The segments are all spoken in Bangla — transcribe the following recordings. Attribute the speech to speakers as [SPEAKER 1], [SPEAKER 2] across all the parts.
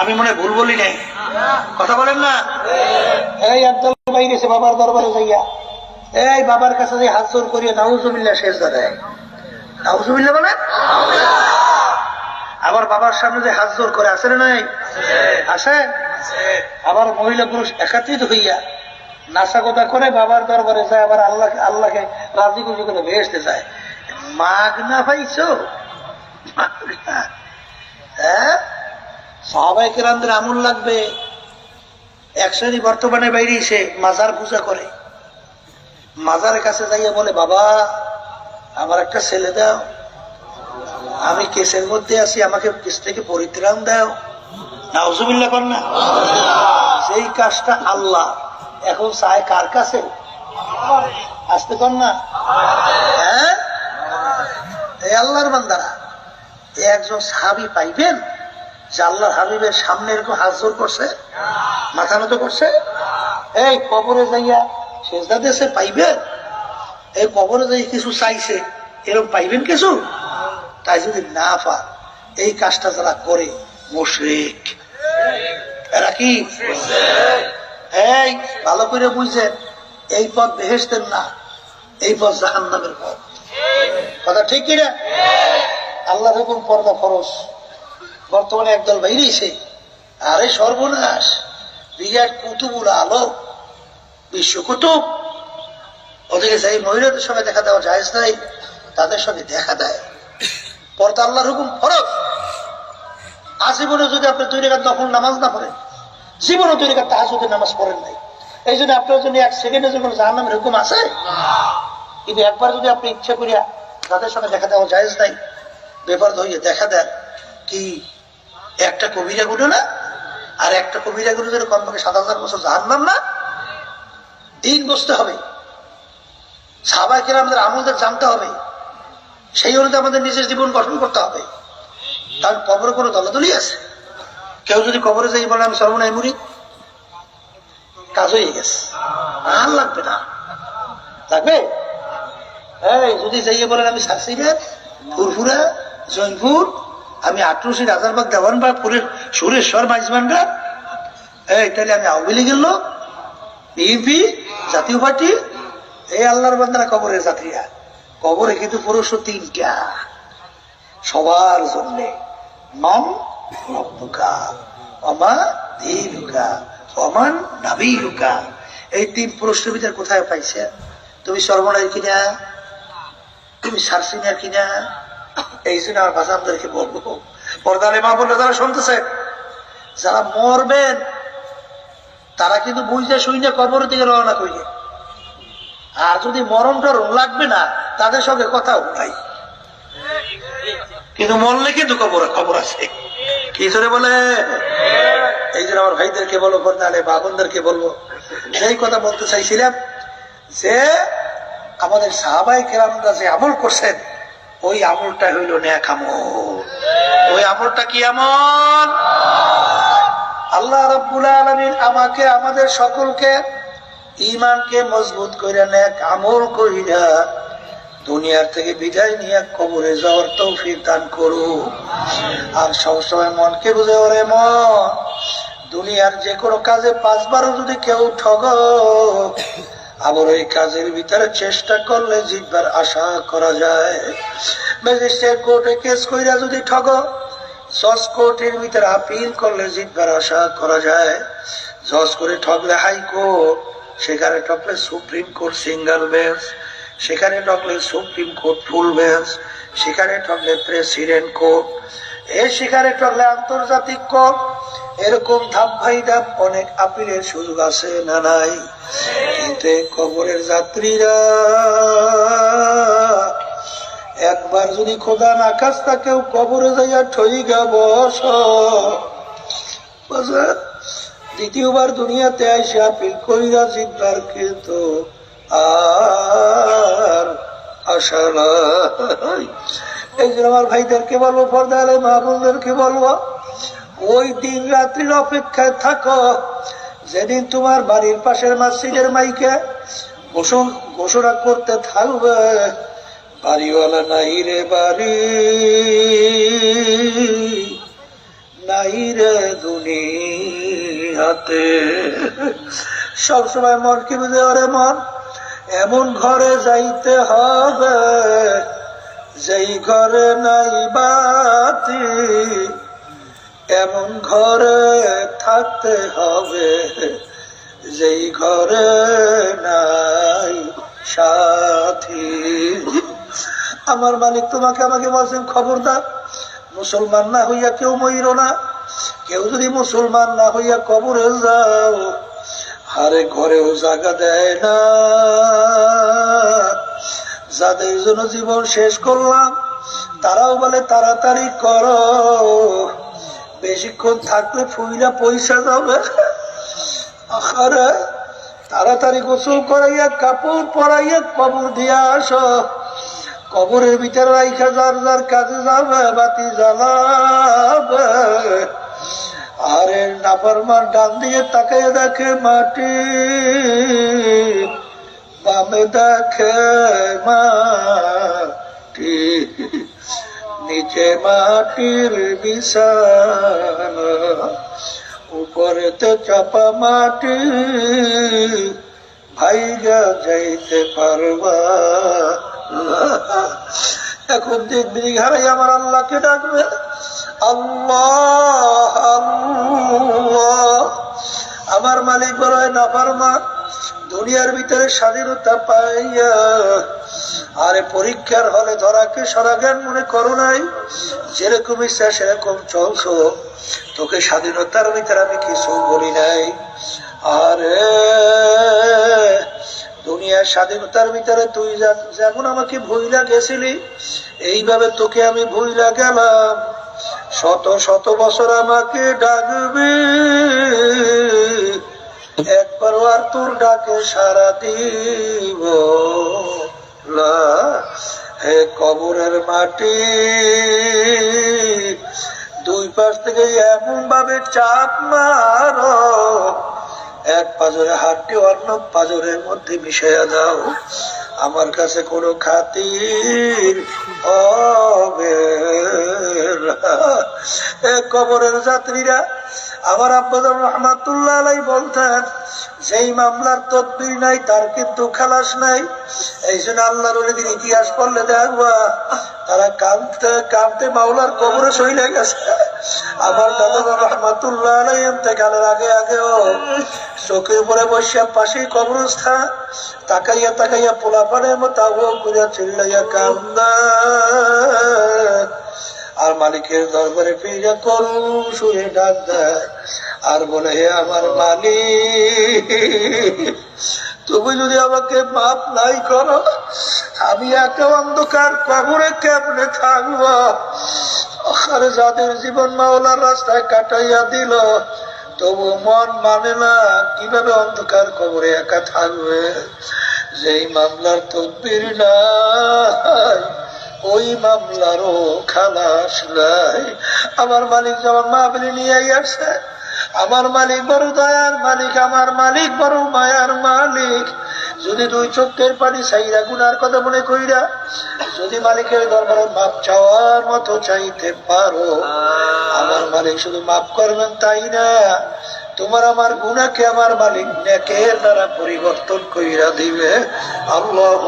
[SPEAKER 1] আমি মনে ভুল বলি নাই। কথা বলেন না। এই একদল ভাই গেছে বাবার দরবারে যাইয়া। এই বাবার কাছে যে হাত জোর করিয়া নাউজুবিল্লা শেষ দাঁড়ায় নাউজুবিল্লা বলে আবার বাবার সামনে যে হাত জোর করে আসে না নাই? আসে আবার মহিলা পুরুষ একাত্রিত হইয়া নাশাগোদা করে বাবার দরবারে যায় আবার আল্লাহ আল্লাহকে রাজি খুশি করে ভেসতে যায়। মাগ না পাইছো? মাগ না। হ্যাঁ? আমল লাগবে। এক শ্রেণি বর্তমানে বাইরে এসে মাজার পূজা করে। মাজারের কাছে যাইয়া বলে, বাবা, আমার একটা ছেলে দাও। আমি কেসের মধ্যে আছি, আমাকে কেস থেকে পরিত্রাণ দাও। কর না। সেই কাজটা আল্লাহ, এখন চায় কার কাছে? আসতে কর না। হ্যাঁ? আল্লাহর বান্দারা। একজন সাহাবি পাইবেন যে আল্লাহর হাবিবের সামনে এরকম জোর করছে? মাথা মতো করছে? এই কবরে যাইয়া সেজদা দেশে পাইবেন? এই কবরে যাই কিছু চাইছে, এরকম পাইবেন কিছু? তাই যদি না পান এই কাজটা যারা করে, মুশরিক। এরা কি? এই, ভালো করে বুঝছেন এই পথ বেহেস্তেন না, এই পথ জাহান নামের পথ। কথা ঠিক কিনা? আল্লাহ হুকুম, পর্দা ফরস বর্তমানে একদল বাইরেছে আরে সর্বনাশ বিরাট কুতুবুল আলো বিশ্ব কুতুব ওদিকে যাই মহিলাদের সঙ্গে দেখা দেওয়া যায় নাই, তাদের সঙ্গে দেখা দেয়। পর্দা আল্লাহর হুকুম, ফরজ। আজীবনে যদি আপনি দুই রেখার দখল নামাজ না পড়েন, জীবনে দুই রেখার তাহাজুদের নামাজ পড়েন নাই। এই জন্য আপনার জন্য এক সেকেন্ডের জন্য জাহান নামের হুকুম আছে। কিন্তু একবার যদি আপনি ইচ্ছা করিয়া তাদের সঙ্গে দেখা দেওয়া যায় নাই ব্যাপার ধরিয়ে দেখা দেন কি একটা কবিরা গুলো না, আর একটা কবিরা গুলো যেন কমপক্ষে সাত হাজার বছর জাহান্নাম না, দিন বসতে হবে। সাবাইকে আমাদের আমলদের জানতে হবে। সেই অনুযায়ী আমাদের নিজের জীবন গঠন করতে হবে। তার কবরে কোনো দলাদলি আছে। কেউ যদি কবরে যাই বলে, আমি সর্বনাই মুড়ি কাজ হয়ে গেছে। আর লাগবে না। লাগবে? হ্যাঁ যদি যাইয়ে বলেন, আমি সাকসিডের ফুরফুরা জয়পুর আমি আটরশি রাজারবাগ দেওয়ানবাগ পুরের সুরেশ্বর মাইজমানরা। এই, তাহলে আমি আওয়ামী লীগের লোক বিএনপি জাতীয় পার্টি, এই আল্লাহর বান্দারা কবরের যাত্রীরা কবরে কিন্তু পুরুষ তিনটা। সবার জন্য। মান রব্বুকা অমা দীনুকা অমান নাবিলুকা এই তিন প্রশ্নের ভিতরে কোথায় পাইছে? তুমি সর্বনাই কিনা? তুমি সারসিনিয়ার কিনা? এই জন্য আমার ভাষামদেরকে বলব পর্দালে মা বললে যারা শুনতেছে, যারা মরবেন, তারা কিন্তু বুঝতে শুই না কবর থেকে রওনা করিয়ে আর যদি মরণটা লাগবে না, তাদের সঙ্গে কথা নাই কিন্তু মরলে কিন্তু কবর খবর আছে। কি জোরে বলে? এই জন্য আমার ভাইদেরকে বলব পর্দালে বাবনদেরকে বলব সেই কথা বলতে চাইছিলাম, যে আমাদের সাহাবাই কেরামরা যে আমল করছেন ওই আমলটা হইল ন্যাক আমল। ওই আমলটা কি আমল? আল্লাহ রব্বুল আলমিন আমাকে, আমাদের সকলকে ইমানকে মজবুত করে ন্যাক আমল কইরা দুনিয়ার থেকে বিদায় নিয়ে কবরে যাওয়ার তৌফিক দান করু আর সবসময় মনকে বুঝে ওরে মন। দুনিয়ার যে কোনো কাজে পাঁচবারও যদি কেউ ঠগ আবার ওই কাজের ভিতরে চেষ্টা করলে জিতবার আশা করা যায়। ম্যাজিস্ট্রেট কোর্টে কেস কইরা যদি ঠগ, জজ কোর্টের ভিতরে আপিল করলে জিতবার আশা করা যায়। জজ করে ঠকলে হাইকোর্ট, সেখানে ঠকলে সুপ্রিম কোর্ট সিঙ্গেল বেঞ্চ, সেখানে ঠকলে সুপ্রিম কোর্ট ফুল বেঞ্চ, সেখানে ঠকলে প্রেসিডেন্ট কোর্ট এর সেখানে ঠকলে আন্তর্জাতিক কোর্ট এরকম ধাপ ভাই ধাপ অনেক আপিলের সুযোগ আছে না নাই? কিন্তু কবরের যাত্রীরা একবার যদি খোদা না কাজ কেউ কবরে যাইয়া ঠই গা বস? দ্বিতীয়বার দুনিয়াতে আইসে আপিল কইরা জিতবার কিন্তু আর আশা এই জন্য আমার ভাইদেরকে বলব পর্দালে মা বোনদেরকে বলব, ওই দিন রাত্রির অপেক্ষায় থাকো। যেদিন তোমার বাড়ির পাশের মসজিদের মাইকে ঘোষণ- করতে থাকবে। বাড়িওয়ালা, নাই রে বাড়ি, নাই রে দুনিয়াতে। সবসময় মন কি বুঝে, ওরে মন, এমন ঘরে যাইতে হবে। যেই ঘরে নাই বাতি, এমন ঘরে থাকতে হবে। যেই ঘরে নাই সাথী। আমার মালিক তোমাকে আমাকে বলছেন, খবরদার, মুসলমান না হইয়া কেউ মইর না। কেউ যদি মুসলমান না হইয়া কবরে যাও, হারে ঘরেও জায়গা দেয় না। যাদের জন্য জীবন শেষ করলাম, তারাও বলে, তাড়াতাড়ি করো। বেশিক্ষণ থাকলে ফুইলা পয়সা যাবে। আরে তাড়াতাড়ি গোসল করাইয়া, কাপড় পরাইয়া, কবর দিয়া আস। কবরের ভিতরে রাইখা যার যার কাজে যাবে, বাতি জ্বালাবে। আরে, নাফরমান ডান দিয়ে তাকাইয়া দেখে মাটি বামে দেখে। মাটি, নিচে মাটির বিছানা, উপরেতে চাপা মাটি, ভাইগা যাইতে পারবা। এখন দিন হারাই আমার আল্লাহকে ডাকবে। আল্লাহ আমার মালিক বড় নাফারমা দুনিয়ার ভিতরে স্বাধীনতা পাইয়া, আরে পরীক্ষার হলে ধরাকে সারা জ্ঞান মনে করো নাই? যেরকম ইচ্ছা সেরকম চলছো। তোকে স্বাধীনতার ভিতরে আমি কিছু বলি নাই। আরে দুনিয়ার স্বাধীনতার ভিতরে তুই যেমন আমাকে ভুইলা গেছিলি, এইভাবে তোকে আমি ভুইলা গেলাম। শত শত বছর আমাকে ডাকবি। একবার আর তোর ডাকে সারা দিব না। হে কবরের মাটি, দুই পাশ থেকে এমন ভাবে চাপ মারো। এক পাজরে হাতটি অন্য পাজরের মধ্যে মিশাইয়া দাও। আমার কাছে কোনো খাতির হবে কবরের যাত্রীরা আমার আব্বাদুর রহমাতুল্লাহ আলাই বলতেন, যেই মামলার তদবির নাই, তার কিন্তু খালাস নাই। এই জন্য আল্লাহর ওলিদের ইতিহাস পড়লে দেখবা তারা কানতে কাঁদতে মাওলার কবরে সইলে গেছে। আমার দাদা রহমাতুল্লাহ আলাই এতেকালের আগে আগেও চোখের উপরে বসিয়া পাশেই কবরস্থান, তাকাইয়া তাকাইয়া পোলা পানের মতো আবু করিয়া চিল্লাইয়া কান্দা মালিকের দরবারে ফিরে করু শুয়ে ডাক দেয়, আর বলে, হে আমার মালিক, তুমি যদি আমাকে মাপ নাই করো, আমি একে অন্ধকার কবরে কেমনে থাকব? আরে যাদের জীবন মাওলার রাস্তায় কাটাইয়া দিল, তবু মন মানে না কীভাবে অন্ধকার কবরে একা থাকবে? যেই মামলার তদবির নাই। ওই মামলারও খালাস নাই। আমার মালিক যেমন মাহবিলি নিয়ে আসছে আমার মালিক বড় দয়ার মালিক আমার মালিক বড় মায়ার মালিক। যদি দুই চোখের পানি চাইরা গুনার কথা মনে কইরা যদি মালিকের দরবারে মাপ চাওয়ার মতো চাইতে পারো আমার মালিক শুধু মাফ করবেন তাই না? তোমার আমার গুণাকে আমার মালিক নেকের দ্বারা পরিবর্তন কইরা দিবে। আল্লাহ।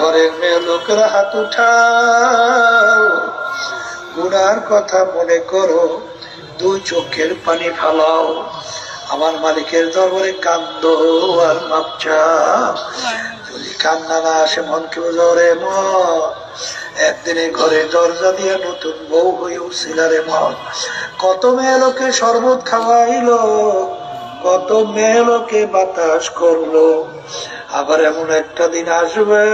[SPEAKER 1] ঘরের মেয়ে লোকেরা হাত উঠাও। গুনার কথা মনে করো দুই চোখের পানি ফালাও। আমার মালিকের দরবারে কান্দ আর মাপচা যদি কান্না না আসে মন কেউ জ্বরে মন। একদিনে ঘরে দরজা দিয়ে নতুন বউ হয়ে উঠছিল রে মন কত মেয়ে লোকে শরবত খাওয়াইলো, কত মেয়ে লোকে বাতাস করল। আবার এমন একটা দিন আসবে,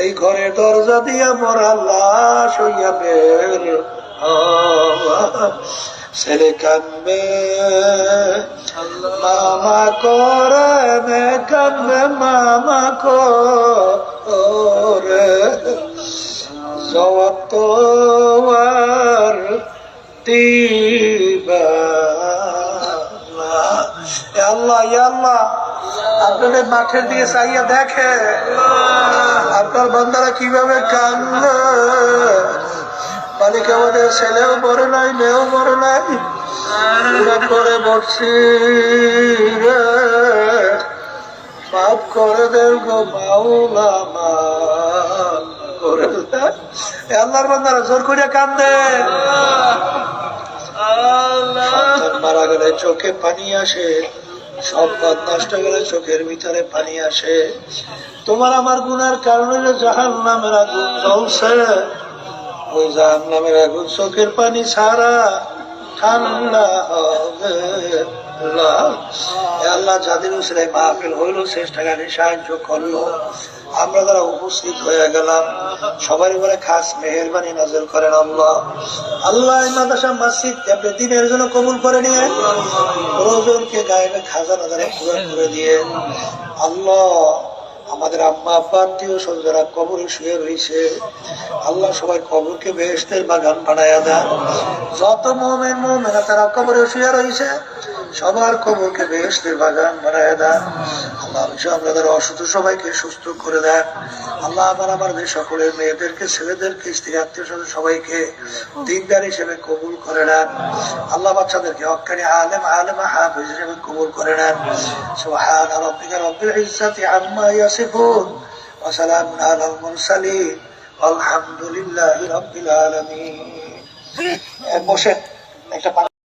[SPEAKER 1] এই ঘরে দরজা দিয়া মরা লাশ হইয়া বের ছেলে কানবে মামা করে মে কানবে মামা করে জবাব তো আর দিবা না। আল্লাহ আল্লাহ, আপনাদের মাঠের দিকে চাইয়া দেখে আপনার বান্দারা কীভাবে কান্দে দিকে আমাদের ছেলেও মরে নাই, মেয়েও মরে নাই করে বসছি রে। মাফ করে দেন গো মাওলা করে আল্লাহর জোর কান্দে। মারা গেলে চোখে পানি আসে। নষ্ট গেলে চোখের ভিতরে পানি আসে। তোমার আমার গুনার কারণে যে জাহান নামের আগুন জ্বলছে। ওই জাহান নামের আগুন চোখের পানি ছাড়া ঠান্ডা হবে। আল্লাহ যাদের উসরে মাহফিল হইল চেষ্টাকারী সাহায্য করল। আমরা যারা উপস্থিত হয়ে গেলাম সবার উপরে খাস মেহরবানি নজর করেন আল্লাহ। আল্লাহ মাদাসা মাসিদ আপনি দিনের জন্য কবুল করে নিয়ে রোজনকে গায়েবে খাজানা দ্বারা পূরণ করে দিয়ে আল্লাহ আমাদের আম্মা, আব্বা, আত্মীয় স্বজনরা কবরে শুয়ে রয়েছে আল্লাহ সবাই কবরকে বেহেস্তের বাগান বানায়া দেন। যত মোমেন মোমেনা তারা কবরে শুয়ে রয়েছে সবার কবরকে বেহেস্তের বাগান বানায়া দেন। আল্লাহ বিশেষ আপনাদের অসুস্থ সবাইকে সুস্থ করে দেন। আল্লাহ আমার আমার যে সকলের মেয়েদেরকে, ছেলেদেরকে, স্ত্রী, আত্মীয় স্বজন সবাইকে দিনদার হিসেবে কবুল করে নেন। আল্লাহ বাচ্চাদেরকে হকানি আলেম আলেম হাফিজ হিসেবে কবুল করে নেন। সুবহান রাব্বিকা রব্বিল ইজ্জাতি আম্মা ইয়াসিফুন। আলামিন। বসে একটা